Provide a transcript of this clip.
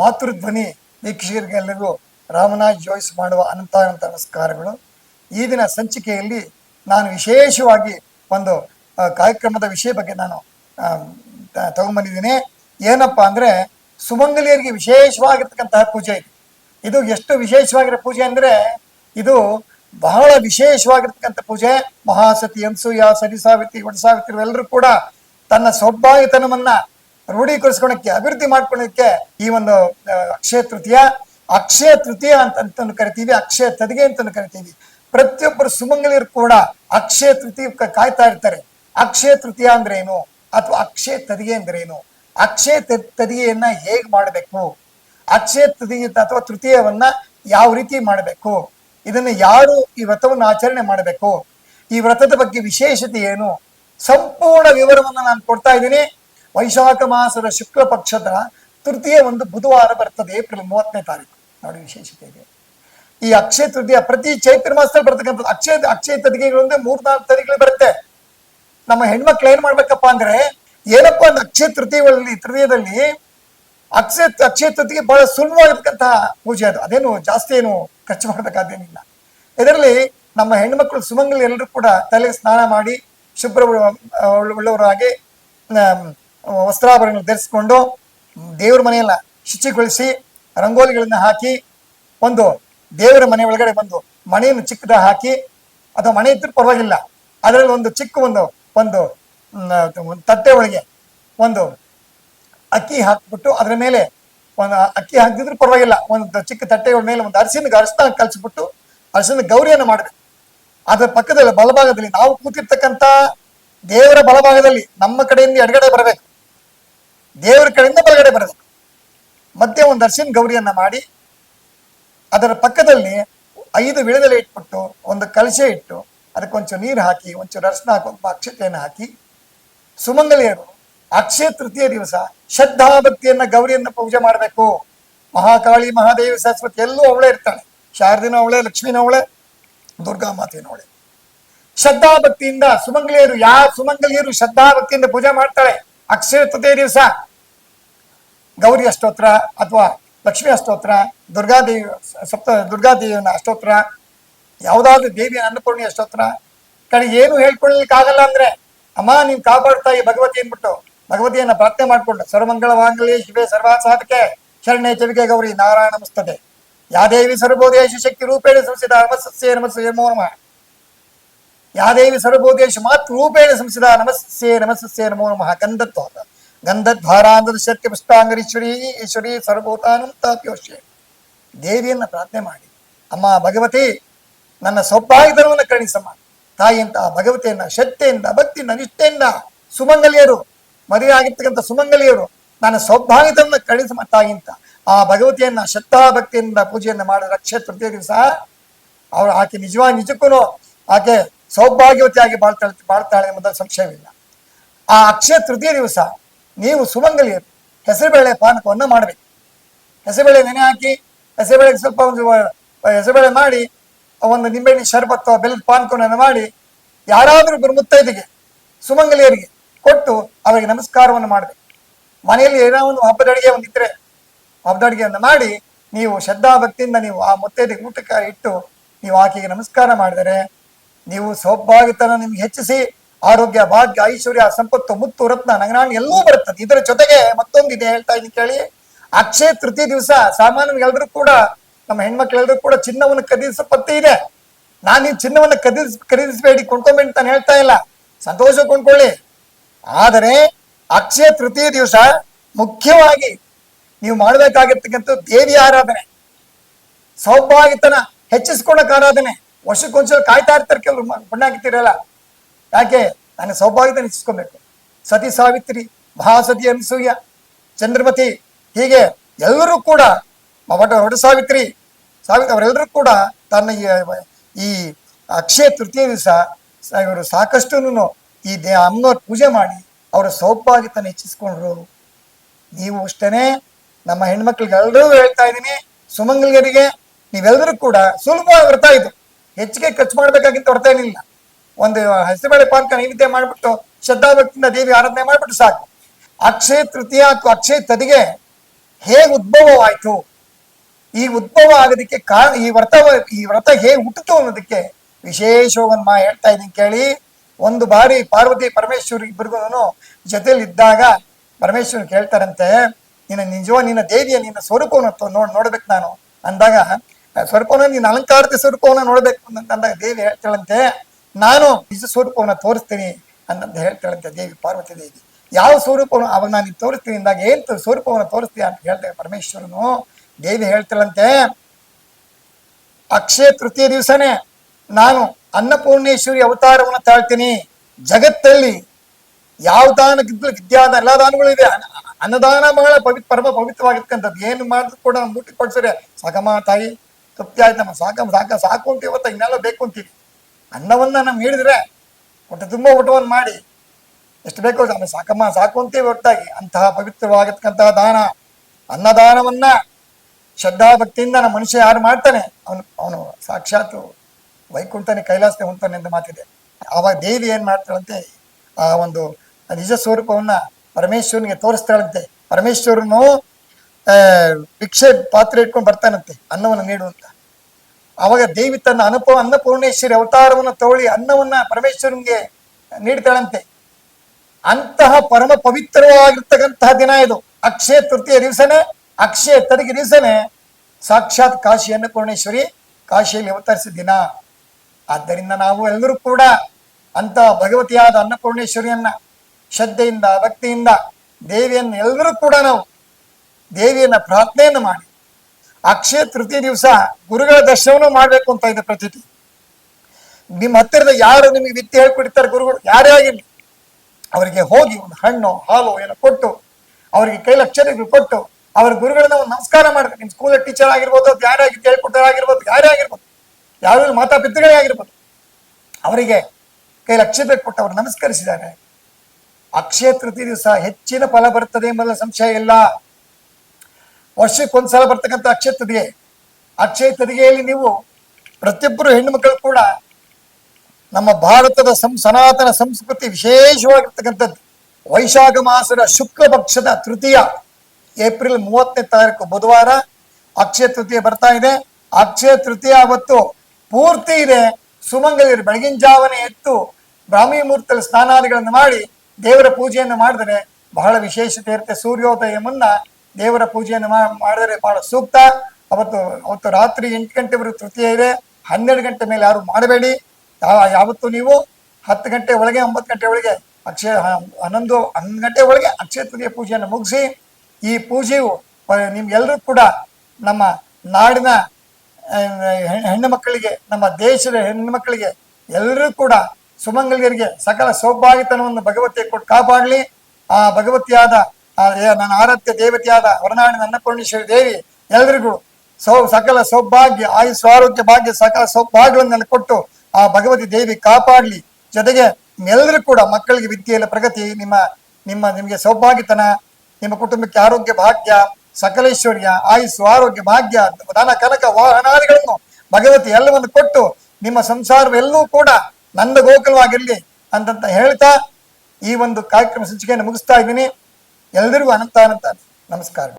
ಮಾತೃಧ್ವನಿ ವೀಕ್ಷಕರಿಗೆಲ್ಲರಿಗೂ ರಾಮನಾಥ್ ಜೋಯ್ಸ್ ಮಾಡುವ ಅನಂತ ಅನಂತ ನಮಸ್ಕಾರಗಳು. ಈ ದಿನ ಸಂಚಿಕೆಯಲ್ಲಿ ನಾನು ವಿಶೇಷವಾಗಿ ಒಂದು ಕಾರ್ಯಕ್ರಮದ ವಿಷಯ ಬಗ್ಗೆ ನಾನು ತಗೊಂಬಂದಿದ್ದೀನಿ. ಏನಪ್ಪಾ ಅಂದ್ರೆ ಸುಮಂಗಲಿಯರಿಗೆ ವಿಶೇಷವಾಗಿರ್ತಕ್ಕಂತಹ ಪೂಜೆ ಇದೆ. ಇದು ಎಷ್ಟು ವಿಶೇಷವಾಗಿರೋ ಪೂಜೆ ಅಂದ್ರೆ ಇದು ಬಹಳ ವಿಶೇಷವಾಗಿರ್ತಕ್ಕಂಥ ಪೂಜೆ. ಮಹಾಸತಿ, ಅನ್ಸೂಯ ಸರಿಸಾವಿತ್ರಿ ಒಡಸಾವಿತ್ರಿ ಎಲ್ಲರೂ ಕೂಡ ತನ್ನ ಸೌಭಾಗ್ಯತನವನ್ನ ರೂಢೀಕರಿಸ್ಕೊಳಕ್ಕೆ, ಅಭಿವೃದ್ಧಿ ಮಾಡ್ಕೊಳಕ್ಕೆ ಈ ಒಂದು ಅಕ್ಷಯ ತೃತೀಯ ಅಕ್ಷಯ ತೃತೀಯ ಅಂತ ಕರಿತೀವಿ, ಅಕ್ಷಯ ತದಿಗೆ ಅಂತ ಕರಿತೀವಿ. ಪ್ರತಿಯೊಬ್ಬರು ಸುಮಂಗಲಿಯರು ಕೂಡ ಅಕ್ಷಯ ತೃತೀಯ ಕಾಯ್ತಾ ಇರ್ತಾರೆ. ಅಕ್ಷಯ ತೃತೀಯ ಅಂದ್ರೆ ಏನು? ಅಥವಾ ಅಕ್ಷಯ ತದಿಗೆ ಅಂದ್ರೆ ಏನು? ಅಕ್ಷಯ ತದಿಗೆಯನ್ನ ಹೇಗ್ ಮಾಡಬೇಕು? ಅಕ್ಷಯ ತದಿಗೆ ಅಥವಾ ತೃತೀಯವನ್ನ ಯಾವ ರೀತಿ ಮಾಡಬೇಕು? ಇದನ್ನ ಯಾರು ಈ ವ್ರತವನ್ನು ಆಚರಣೆ ಮಾಡಬೇಕು? ಈ ವ್ರತದ ಬಗ್ಗೆ ವಿಶೇಷತೆ ಏನು? ಸಂಪೂರ್ಣ ವಿವರವನ್ನು ನಾನು ಕೊಡ್ತಾ ಇದ್ದೀನಿ. ವೈಶಾಖ ಮಾಸದ ಶುಕ್ಲ ಪಕ್ಷದ ತೃತೀಯ ಒಂದು ಬುಧವಾರ ಬರ್ತದೆ, ಏಪ್ರಿಲ್ ಮೂವತ್ತನೇ ತಾರೀಕು. ನೋಡಿ ವಿಶೇಷತೆ ಇದೆ. ಈ ಅಕ್ಷಯ ತೃತೀಯ ಪ್ರತಿ ಚೈತ್ರ ಮಾಸದಲ್ಲಿ ಬರ್ತಕ್ಕಂಥದ್ದು ಅಕ್ಷಯ ಅಕ್ಷಯ ತದಿಗೆಗಳು ಅಂದ್ರೆ ಮೂರ್ನಾಲ್ಕು ತದಿಗಳು ಬರುತ್ತೆ. ನಮ್ಮ ಹೆಣ್ಮಕ್ಳು ಏನ್ ಮಾಡ್ಬೇಕಪ್ಪ ಅಂದ್ರೆ ಏನಪ್ಪಾ ಅಂದ್ರೆ ಅಕ್ಷಯ ತೃತೀಯಗಳಲ್ಲಿ, ತೃತೀಯದಲ್ಲಿ ಅಕ್ಷಯ ಅಕ್ಷಯ ತೃತೀಯ ಬಹಳ ಸುಲಭವಾಗಿರ್ತಕ್ಕಂತಹ ಪೂಜೆ ಅದು. ಅದೇನು ಜಾಸ್ತಿ ಏನು ಖರ್ಚು ಮಾಡಬೇಕಾದೇನಿಲ್ಲ. ಇದರಲ್ಲಿ ನಮ್ಮ ಹೆಣ್ಮಕ್ಳು ಸುಮಂಗಲಿ ಎಲ್ಲರೂ ಕೂಡ ತಲೆಗೆ ಸ್ನಾನ ಮಾಡಿ, ಶುಭ್ರ ಉಳ್ಳ- ಉಳ್ಳವರಾಗಿ ಆಮ್, ವಸ್ತ್ರಾಭರಣ ಧರಿಸಿಕೊಂಡು ದೇವರ ಮನೆಯನ್ನ ಶುಚಿಗೊಳಿಸಿ ರಂಗೋಲಿಗಳನ್ನ ಹಾಕಿ ಒಂದು ದೇವರ ಮನೆ ಒಳಗಡೆ ಬಂದು ಮನೆಯನ್ನು ಚಿಕ್ಕದ ಹಾಕಿ ಅಥವಾ ಮನೆ ಇದ್ರೂ ಪರವಾಗಿಲ್ಲ. ಅದರಲ್ಲಿ ಒಂದು ಚಿಕ್ಕ ಒಂದು ಒಂದು ತಟ್ಟೆ ಒಳಗೆ ಒಂದು ಅಕ್ಕಿ ಹಾಕ್ಬಿಟ್ಟು ಅದರ ಮೇಲೆ ಒಂದು ಅಕ್ಕಿ ಹಾಕಿದ್ರು ಪರವಾಗಿಲ್ಲ. ಒಂದು ಚಿಕ್ಕ ತಟ್ಟೆಗಳ ಮೇಲೆ ಒಂದು ಅರಸಿನ ಅರಿಶಿನ ಕಲಸಿಬಿಟ್ಟು ಅರಸಿನ ಗೌರಿಯನ್ನು ಮಾಡಬೇಕು. ಅದರ ಪಕ್ಕದಲ್ಲಿ ಬಲಭಾಗದಲ್ಲಿ ನಾವು ಕೂತಿರ್ತಕ್ಕಂಥ ದೇವರ ಬಲಭಾಗದಲ್ಲಿ ನಮ್ಮ ಕಡೆಯಿಂದ ಎಡಗಡೆ ಬರಬೇಕು. ದೇವರ ಕಡೆಯಿಂದ ಬಲಗಡೆ ಬರಬೇಕು ಮತ್ತೆ ಒಂದು ಅರ್ಶಿನ ಗೌರಿಯನ್ನ ಮಾಡಿ, ಅದರ ಪಕ್ಕದಲ್ಲಿ ಐದು ವಿಳೆದೆಲೆ ಇಟ್ಬಿಟ್ಟು ಒಂದು ಕಲಶೆ ಇಟ್ಟು ಅದಕ್ಕೆ ಒಂಚೂರು ನೀರು ಹಾಕಿ, ಒಂಚೂರು ಅರ್ಶನ ಹಾಕಿ ಒಬ್ಬ ಅಕ್ಷತೆಯನ್ನು ಹಾಕಿ, ಸುಮಂಗಲಿಯರು ಅಕ್ಷಯ ತೃತೀಯ ದಿವಸ ಶ್ರದ್ಧಾಭಕ್ತಿಯನ್ನ ಗೌರಿಯನ್ನ ಪೂಜೆ ಮಾಡಬೇಕು. ಮಹಾಕಾಳಿ, ಮಹಾದೇವಿ, ಸರಸ್ವತಿ ಎಲ್ಲೂ ಅವಳೇ ಇರ್ತಾಳೆ. ಶಾರದಿನ ಅವಳೆ, ಲಕ್ಷ್ಮೀನ ಅವಳೆ, ದುರ್ಗಾ ಮಾತೆನ ಅವಳೆ. ಶ್ರದ್ಧಾಭಕ್ತಿಯಿಂದ ಸುಮಂಗಲಿಯರು ಯಾವ ಸುಮಂಗಲಿಯರು ಶ್ರದ್ಧಾಭಕ್ತಿಯಿಂದ ಪೂಜೆ ಮಾಡ್ತಾಳೆ? ಅಕ್ಷಯ ತೃತೀಯ ದಿವಸ. ಗೌರಿ ಅಷ್ಟೋತ್ರ ಅಥವಾ ಲಕ್ಷ್ಮಿ ಅಷ್ಟೋತ್ರ ದುರ್ಗಾದೇವಿ ಸಪ್ತ ದುರ್ಗಾದೇವಿಯನ್ನ ಅಷ್ಟೋತ್ರ, ಯಾವುದಾದ್ರೂ ದೇವಿ ಅನ್ನಪೂರ್ಣಿ ಅಷ್ಟೋತ್ರ. ಕಡೆಗೆ ಏನು ಹೇಳ್ಕೊಳ್ಳಿಕ್ಕಾಗಲ್ಲ ಅಂದ್ರೆ, ಅಮ್ಮ ನೀನ್ ಕಾಪಾಡ್ತಾ ಭಗವತಿ ಅಂದ್ಬಿಟ್ಟು, ಭಗವತಿಯನ್ನ ಪ್ರಾರ್ಥನೆ ಮಾಡ್ಕೊಂಡು ಸರ್ವಮಂಗಳ ವಾಂಗಲ್ಯ ಶಿವೆ ಸರ್ವಾ ಸಾಧಕೆ ಶರಣೆ ಚವಿಕೆ ಗೌರಿ ನಾರಾಯಣ ಮುಸ್ತದೆ ಯಾ ದೇವಿ ಸರ್ವಬೋಧೇಶು ಶಕ್ತಿ ರೂಪೇಣ ಸಂಸಿದ ನಮಸ್ಸೇ ನಮಸ್ಸೇ ನಮೋ ನಮಃ. ಯಾ ಸರ್ವಭೂತೇಶ ರೂಪೇಣ ಸಂಸದ ನಮಸ್ಸೇ ನಮಸ್ಸೇ ನಮೋ ನಮಃ. ಗಂಧತ್ವಾತ ಗಂಧದ್ವಾರಾಂಧದ ಶಕ್ತಿ ಪುಷ್ಪಾಂಗರೀಶ್ವರಿ, ಈಶ್ವರಿ ಸರ್ವಭೂತಾನಂ ತಾಪ್ಯೋಶ್ಯ ದೇವಿಯನ್ನ ಪ್ರಾರ್ಥನೆ ಮಾಡಿ. ಅಮ್ಮ ಭಗವತಿ, ನನ್ನ ಸೌಭಾಗ್ಯಧನವನ್ನು ಕರುಣಿಸಮ್ಮ. ಆ ಭಗವತಿಯನ್ನ ಶ್ರದ್ಧೆಯಿಂದ ಭಕ್ತಿಯಿಂದ ನಿಷ್ಠೆಯಿಂದ ಸುಮಂಗಲಿಯರು, ಮದುವೆ ಆಗಿರ್ತಕ್ಕಂಥ ಸುಮಂಗಲಿಯರು, ನನ್ನ ಸೌಭಾಗ್ಯಧನವನ್ನು ಕರುಣಿಸಮ್ಮ ತಾಯಿಯಿಂದ ಆ ಭಗವತಿಯನ್ನ ಶ್ರದ್ಧಾ ಭಕ್ತಿಯಿಂದ ಪೂಜೆಯನ್ನು ಮಾಡಿದ ರಕ್ಷೆ ಪ್ರತಿಯೊಂದು ದಿವಸ ಅವರು ಆಕೆ ನಿಜವಾಗಿ ನಿಜಕ್ಕೂ ಆಕೆ ಸೌಭಾಗ್ಯವತಿಯಾಗಿ ಬಾಳ್ತಾಳೆ ಬಾಳ್ತಾಳೆ ಎಂಬುದರ ಸಂಶಯವಿಲ್ಲ. ಆ ಅಕ್ಷಯ ತೃತೀಯ ದಿವಸ ನೀವು ಸುಮಂಗಲಿಯರು ಹೆಸರುಬೇಳೆ ಪಾನಕವನ್ನು ಮಾಡಬೇಕು. ಹೆಸರುಬೇಳೆ ನೆನೆ ಹಾಕಿ, ಹೆಸರುಬೇಳೆಗೆ ಸ್ವಲ್ಪ ಒಂದು ಹೆಸರುಬೇಳೆ ಮಾಡಿ, ಒಂದು ನಿಂಬೆಹಣ್ಣಿ ಶರ್ಬತ್ತೋ ಬೆಲ್ಲದ ಪಾನಕವನ್ನು ಮಾಡಿ, ಯಾರಾದರೂ ಇಬ್ಬರು ಮುತ್ತೈದಿಗೆ ಸುಮಂಗಲಿಯರಿಗೆ ಕೊಟ್ಟು ಅವರಿಗೆ ನಮಸ್ಕಾರವನ್ನು ಮಾಡಬೇಕು. ಮನೆಯಲ್ಲಿ ಏನೋ ಒಂದು ಹಬ್ಬದ ಅಡಿಗೆ ಒಂದಿದ್ರೆ, ಹಬ್ಬದ ಅಡುಗೆಯನ್ನು ಮಾಡಿ, ನೀವು ಶ್ರದ್ಧಾ ಭಕ್ತಿಯಿಂದ ನೀವು ಆ ಮುತ್ತೈದಿಗೆ ಊಟಕ್ಕೆ ಇಟ್ಟು, ನೀವು ಆಕೆಗೆ ನಮಸ್ಕಾರ ಮಾಡಿದರೆ ನೀವು ಸೌಭಾಗ್ಯತನ ನಿಮ್ಗೆ ಹೆಚ್ಚಿಸಿ, ಆರೋಗ್ಯ, ಭಾಗ್ಯ, ಐಶ್ವರ್ಯ, ಸಂಪತ್ತು, ಮುತ್ತು, ರತ್ನ ನಗನಾಣಿ ಎಲ್ಲವೂ ಬರುತ್ತದೆ. ಇದರ ಜೊತೆಗೆ ಮತ್ತೊಂದಿದೆ ಹೇಳ್ತಾ ಇದ್ದೀನಿ ಕೇಳಿ. ಅಕ್ಷಯ ತೃತೀಯ ದಿವಸ ಸಾಮಾನ್ಯ ಎಲ್ಲರೂ ಕೂಡ, ನಮ್ಮ ಹೆಣ್ಮಕ್ಳೆಲ್ಲರೂ ಕೂಡ ಚಿನ್ನವನ್ನು ಖರೀದಿಸೋ ಪತ್ತೆ ಇದೆ. ನಾನು ನೀವು ಚಿನ್ನವನ್ನು ಖರೀದಿಸ್, ಖರೀದಿಸಬೇಡಿ ಕೊಂಡ್ಕೊಂಬೇಡಿ ಅಂತ ಹೇಳ್ತಾ ಇಲ್ಲ. ಸಂತೋಷ ಕೊಂಡ್ಕೊಳ್ಳಿ. ಆದರೆ ಅಕ್ಷಯ ತೃತೀಯ ದಿವಸ ಮುಖ್ಯವಾಗಿ ನೀವು ಮಾಡಬೇಕಾಗಿರ್ತಕ್ಕಂಥ ದೇವಿ ಆರಾಧನೆ, ಸೌಭಾಗ್ಯತನ ಹೆಚ್ಚಿಸ್ಕೊಳಕ್ ಆರಾಧನೆ ವರ್ಷಕ್ಕೊಂದ್ಸಲ ಕಾಯ್ತಾ ಇರ್ತಾರೆ ಕೆಲವರು ಬಣ್ಣಾಕಿರ್ತೀರಲ್ಲ ಯಾಕೆ? ನಾನು ಸೌಭಾಗ್ಯದ ಹೆಚ್ಚಿಸ್ಕೊಬೇಕು ಸತಿ ಸಾವಿತ್ರಿ, ಮಹಾಸತಿ ಅನಸೂಯ ಚಂದ್ರಮತಿ, ಹೀಗೆ ಎಲ್ಲರೂ ಕೂಡ ಒಟ ಸಾವಿತ್ರಿ ಸಾವಿತ್ರಿ ಅವರೆಲ್ಲರೂ ಕೂಡ ತನ್ನ ಈ- ಅಕ್ಷಯ ತೃತೀಯ ದಿವಸ ಇವರು ಸಾಕಷ್ಟು ಈ ದೇ ಅಮ್ಮನವ್ರ ಪೂಜೆ ಮಾಡಿ ಅವರ ಸೌಭಾಗ್ಯತನ ಹೆಚ್ಚಿಸ್ಕೊಂಡ್ರು ನೀವು ಅಷ್ಟೇ ನಮ್ಮ ಹೆಣ್ಮಕ್ಳಿಗೆ ಎಲ್ಲರೂ ಹೇಳ್ತಾ ಇದ್ದೀನಿ, ಸುಮಂಗಲಿಗರಿಗೆ ನೀವೆಲ್ಲರೂ ಕೂಡ ಸುಲಭವಾಗಿ ಬರ್ತಾ ಇದು ಹೆಚ್ಚಿಗೆ ಖರ್ಚು ಮಾಡ್ಬೇಕಾಗಿಂತ ತೊಡತೇನಿಲ್ಲ ಒಂದು ಹಸಿಬೇಳೆ ಪಾರ್ಕ ನೈವೇದ್ಯ ಮಾಡ್ಬಿಟ್ಟು ಶ್ರದ್ಧಾಭಕ್ತಿಯಿಂದ ದೇವಿ ಆರಾಧನೆ ಮಾಡಿಬಿಟ್ಟು ಸಾಕು. ಅಕ್ಷಯ ತೃತೀಯ ಅಥವಾ ಅಕ್ಷಯ ತದಿಗೆ ಹೇಗೆ ಉದ್ಭವವಾಯಿತು? ಈ ಉದ್ಭವ ಆಗೋದಕ್ಕೆ ಕಾರಣ, ಈ ವ್ರತ ಈ ವ್ರತ ಹೇಗೆ ಹುಟ್ಟಿತು ಅನ್ನೋದಕ್ಕೆ ಮಾ ಹೇಳ್ತಾ ಇದ್ದೀನಿ ಕೇಳಿ. ಒಂದು ಬಾರಿ ಪಾರ್ವತಿ ಪರಮೇಶ್ವರಿ ಇಬ್ಬರಿಗೂ ಜೊತೆಲಿ ಇದ್ದಾಗ ಪರಮೇಶ್ವರ್ ಕೇಳ್ತಾರಂತೆ, ನಿನ್ನ ನಿಜವ ನಿನ್ನ ದೇವಿಯ ನಿನ್ನ ಸ್ವರೂಪವನ್ನು ನೋಡ್ ನೋಡ್ಬೇಕು ನಾನು. ಅಂದಾಗ ಸ್ವರೂಪವನ್ನು ನೀನ್ ಅಲಂಕಾರದ ಸ್ವರೂಪವನ್ನು ನೋಡಬೇಕು ಅಂತ ಅಂದಾಗ ದೇವಿ ಹೇಳ್ತಾಳಂತೆ, ನಾನು ನಿಜ ಸ್ವರೂಪವನ್ನ ತೋರಿಸ್ತೀನಿ ಅಂತ ಹೇಳ್ತಾಳಂತೆ ದೇವಿ ಪಾರ್ವತಿ ದೇವಿ. ಯಾವ ಸ್ವರೂಪವನ್ನು ಅವಾಗ ನಾನು ತೋರಿಸ್ತೀನಿ ಅಂದಾಗ ಏನ್ ಸ್ವರೂಪವನ್ನು ತೋರಿಸ್ತೀಯ ಅಂತ ಹೇಳ್ತಾರೆ ಪರಮೇಶ್ವರನು. ದೇವಿ ಹೇಳ್ತಾಳಂತೆ, ಅಕ್ಷಯ ತೃತೀಯ ದಿವಸನೇ ನಾನು ಅನ್ನಪೂರ್ಣೇಶ್ವರಿ ಅವತಾರವನ್ನು ತಾಳ್ತೀನಿ. ಜಗತ್ತಲ್ಲಿ ಯಾವ ದಾನ ಗಿದ್ಲು ವಿದ್ಯಾದ ಎಲ್ಲ ದಾನಗಳು ಇದೆ ಅನ್ನ- ಅನ್ನದಾನ ಬಹಳ ಪವಿತ್ರ ಪರಮ ಪವಿತ್ರವಾಗಿರ್ತಕ್ಕಂಥದ್ದು. ಏನು ಮಾಡಿದ್ರು ಕೂಡ ಮುಟ್ಟಿ ಕೊಡ್ಸರೆ. ಸಾಕಮ್ಮ ತಾಯಿ ತೃಪ್ತಿ ಆಯ್ತಮ್ಮ ಸಾಕಮ್ಮ, ಸಾಕ, ಸಾಕು ಅಂತ ಇವತ್ತ ಇನ್ನೆಲ್ಲ ಬೇಕು ಅಂತೀವಿ ಅನ್ನವನ್ನ ನಮ್ಗೆ ಹೇಳಿದ್ರೆ ಹೊಟ್ಟೆ ತುಂಬ ಊಟವನ್ನು ಮಾಡಿ. ಎಷ್ಟು ಬೇಕೋ ಆಮೇಲೆ ಸಾಕಮ್ಮ, ಸಾಕು ಅಂತೀವಿ ಒಟ್ಟಾಗಿ. ಅಂತಹ ಪವಿತ್ರವಾಗಿರ್ತಕ್ಕಂತಹ ದಾನ, ಅನ್ನದಾನವನ್ನ ಶ್ರದ್ಧಾ ಭಕ್ತಿಯಿಂದ ನಮ್ಮ ಮನುಷ್ಯ ಯಾರು ಮಾಡ್ತಾನೆ? ಅವನು ಅವನು ಸಾಕ್ಷಾತ್ ವೈಕುಂಠನೇ ಕೈಲಾಸನೆ ಹೊಂತಾನೆ ಎಂದು ಮಾತಿದೆ. ಆವಾಗ ದೇವಿ ಏನ್ ಮಾಡ್ತಾಳಂತೆ? ಆ ಒಂದು ನಿಜ ಸ್ವರೂಪವನ್ನ ಪರಮೇಶ್ವರನಿಗೆ ತೋರಿಸ್ತಾಳಂತೆ. ಪರಮೇಶ್ವರನು ಭಿಕ್ಷೆ ಪಾತ್ರೆ ಇಟ್ಕೊಂಡು ಬರ್ತಾನಂತೆ, ಅನ್ನವನ್ನು ನೀಡುವಂತ ಅವಾಗ ದೇವಿ ತನ್ನ ಅನುಪ ಅನ್ನಪೂರ್ಣೇಶ್ವರಿ ಅವತಾರವನ್ನು ತಗೊಳ್ಳಿ ಅನ್ನವನ್ನ ಪರಮೇಶ್ವರನಿಗೆ ನೀಡ್ತಾಳಂತೆ. ಅಂತಹ ಪರಮ ಪವಿತ್ರವಾಗಿರ್ತಕ್ಕಂತಹ ದಿನ ಇದು. ಅಕ್ಷಯ ತೃತೀಯ ದಿವಸನೇ, ಅಕ್ಷಯ ತರಿಗೆ ದಿವಸನೇ ಸಾಕ್ಷಾತ್ ಕಾಶಿ ಅನ್ನಪೂರ್ಣೇಶ್ವರಿ ಕಾಶಿಯಲ್ಲಿ ಅವತರಿಸಿದ ದಿನ. ಆದ್ದರಿಂದ ನಾವು ಎಲ್ಲರೂ ಕೂಡ ಅಂತ ಭಗವತಿಯಾದ ಅನ್ನಪೂರ್ಣೇಶ್ವರಿಯನ್ನ ಶ್ರದ್ಧೆಯಿಂದ, ಭಕ್ತಿಯಿಂದ ದೇವಿಯನ್ನು ಎಲ್ಲರೂ ಕೂಡ ನಾವು ದೇವಿಯನ್ನ ಪ್ರಾರ್ಥನೆಯನ್ನು ಮಾಡಿ. ಅಕ್ಷಯ ತೃತೀಯ ದಿವಸ ಗುರುಗಳ ದರ್ಶನವನ್ನು ಮಾಡಬೇಕು ಅಂತ ಇದೆ ಪ್ರತೀತಿ ನಿಮ್ಮ ಹತ್ತಿರದ ಯಾರು ನಿಮಗೆ ವಿದ್ಯೆ ಹೇಳ್ಕೊಡ್ತಾರೆ ಗುರುಗಳು? ಯಾರೇ ಆಗಿರಲಿ. ಅವರಿಗೆ ಹೋಗಿ ಒಂದು ಹಣ್ಣು, ಹಾಲು ಏನೋ ಕೊಟ್ಟು, ಅವರಿಗೆ ಕೈಲಿ ಅಕ್ಷರಗಳು ಕೊಟ್ಟು, ಅವರ ಗುರುಗಳನ್ನ ಒಂದು ನಮಸ್ಕಾರ ಮಾಡಿದ್ರೆ ನಿಮ್ಮ ಸ್ಕೂಲ್ ಟೀಚರ್ ಆಗಿರ್ಬೋದು ಯಾರೇ ಆಗಿ ಹೇಳ್ಕೊಟ್ಟರಾಗಿರ್ಬೋದು ಯಾರೇ ಆಗಿರ್ಬೋದು. ಯಾರು ಮಾತಾಪಿತೃಗಳೇ ಆಗಿರ್ಬೋದು. ಅವರಿಗೆ ಕೈಲಿ ಅಕ್ಷರ ಕೊಟ್ಟು ಅವರು ನಮಸ್ಕರಿಸಿದ್ದಾರೆ. ಅಕ್ಷಯ ತೃತೀಯ ದಿವಸ ಹೆಚ್ಚಿನ ಫಲ ಬರ್ತದೆ ಎಂಬ ಸಂಶಯ ಇಲ್ಲ. ವರ್ಷಕ್ಕೊಂದ್ಸಲ ಬರ್ತಕ್ಕಂಥ ಅಕ್ಷಯ ತದಿಗೆ ಅಕ್ಷಯ ತದಿಗೆಯಲ್ಲಿ ನೀವು ಪ್ರತಿಯೊಬ್ಬರು ಹೆಣ್ಣು ಮಕ್ಕಳು ಕೂಡ ನಮ್ಮ ಭಾರತದ ಸಂ, ಸನಾತನ ಸಂಸ್ಕೃತಿ ವಿಶೇಷವಾಗಿರ್ತಕ್ಕಂಥದ್ದು. ವೈಶಾಖ ಮಾಸದ ಶುಕ್ಲ ಪಕ್ಷದ ತೃತೀಯ, ಏಪ್ರಿಲ್ ಮೂವತ್ತನೇ ತಾರೀಕು, ಬುಧವಾರ ಅಕ್ಷಯ ತೃತೀಯ ಬರ್ತಾ ಇದೆ. ಅಕ್ಷಯ ತೃತೀಯ ಅವತ್ತು ಪೂರ್ತಿ ಇದೆ. ಸುಮಂಗಲಿಯರು ಬೆಳಗಿನ ಜಾವನೆ ಎತ್ತು ಬ್ರಾಹ್ಮಿ ಮುಹೂರ್ತದಲ್ಲಿ ಸ್ನಾನಾದಿಗಳನ್ನು ಮಾಡಿ ದೇವರ ಪೂಜೆಯನ್ನು ಮಾಡಿದರೆ ಬಹಳ ವಿಶೇಷತೆ ಇರುತ್ತೆ. ಸೂರ್ಯೋದಯ ಮುನ್ನ ದೇವರ ಪೂಜೆಯನ್ನು ಮಾಡಿದರೆ ಬಹಳ ಸೂಕ್ತ. ಅವತ್ತು ಅವತ್ತು ರಾತ್ರಿ ಎಂಟು ಗಂಟೆವರೆಗೂ ತೃತೀಯ ಇದೆ. ಹನ್ನೆರಡು ಗಂಟೆ ಮೇಲೆ ಯಾರು ಮಾಡಬೇಡಿ. ಯಾವ- ಯಾವತ್ತು ನೀವು? ಹತ್ತು ಗಂಟೆ ಒಳಗೆ, ಒಂಬತ್ತು ಗಂಟೆ ಒಳಗೆ? ಅಕ್ಷಯ ಹನ್ನೊಂದು ಹನ್ನೊಂದು ಗಂಟೆ ಒಳಗೆ ಅಕ್ಷಯ ತೃತೀಯ ಪೂಜೆಯನ್ನು ಮುಗಿಸಿ, ಈ ಪೂಜೆಯು ನಿಮ್ಗೆಲ್ಲರೂ ಕೂಡ ನಮ್ಮ ನಾಡಿನ ಹೆಣ್ಣು ಮಕ್ಕಳಿಗೆ, ನಮ್ಮ ದೇಶದ ಹೆಣ್ಣು ಮಕ್ಕಳಿಗೆ ಎಲ್ಲರೂ ಕೂಡ ಸುಮಂಗಲಿಯರಿಗೆ ಸಕಲ ಸೌಭಾಗ್ಯತನವನ್ನು ಭಗವತಿ ಕೊಟ್ಟು ಕಾಪಾಡಲಿ. ಆ ಭಗವತಿಯಾದ ಆ ಏ- ನನ್ನ ಆರಾಧ್ಯ ದೇವತೆಯಾದ ಹೊರನಾಡಿನ ಅನ್ನಪೂರ್ಣೇಶ್ವರಿ ದೇವಿ ಎಲ್ರಿಗೂ ಸೌ ಸಕಲ ಸೌಭಾಗ್ಯ ಆಯುಸ್ ಆರೋಗ್ಯ, ಭಾಗ್ಯ, ಸಕಲ ಸೌಭಾಗ್ಯಗಳನ್ನೆಲ್ಲ ಕೊಟ್ಟು ಆ ಭಗವತಿ ದೇವಿ ಕಾಪಾಡ್ಲಿ. ಜೊತೆಗೆ ಎಲ್ಲರೂ ಕೂಡ ಮಕ್ಕಳಿಗೆ ವಿದ್ಯೆಯಲ್ಲಿ ಪ್ರಗತಿ, ನಿಮ್ಮ ನಿಮ್ಮ, ನಿಮಗೆ ಸೌಭಾಗ್ಯತನ, ನಿಮ್ಮ ಕುಟುಂಬಕ್ಕೆ ಆರೋಗ್ಯ, ಭಾಗ್ಯ, ಸಕಲೇಶ್ವರ್ಯ, ಆಯುಸ್ಸು, ಆರೋಗ್ಯ, ಭಾಗ್ಯ, ಧನ, ಕನಕ, ವಾಹನಾದಿಗಳನ್ನು ಭಗವತಿ ಎಲ್ಲವನ್ನು ಕೊಟ್ಟು ನಿಮ್ಮ ಸಂಸಾರವೆಲ್ಲವೂ ಕೂಡ ನಂದ ಗೋಕುಲವಾಗಿರ್ಲಿ ಅಂತಂತ ಹೇಳ್ತಾ ಈ ಒಂದು ಕಾರ್ಯಕ್ರಮ ಸಂಚಿಕೆಯನ್ನು ಮುಗಿಸ್ತಾ ಇದ್ದೀನಿ. ಎಲ್ಲರಿಗೂ ಅನಂತ ನಮಸ್ಕಾರ.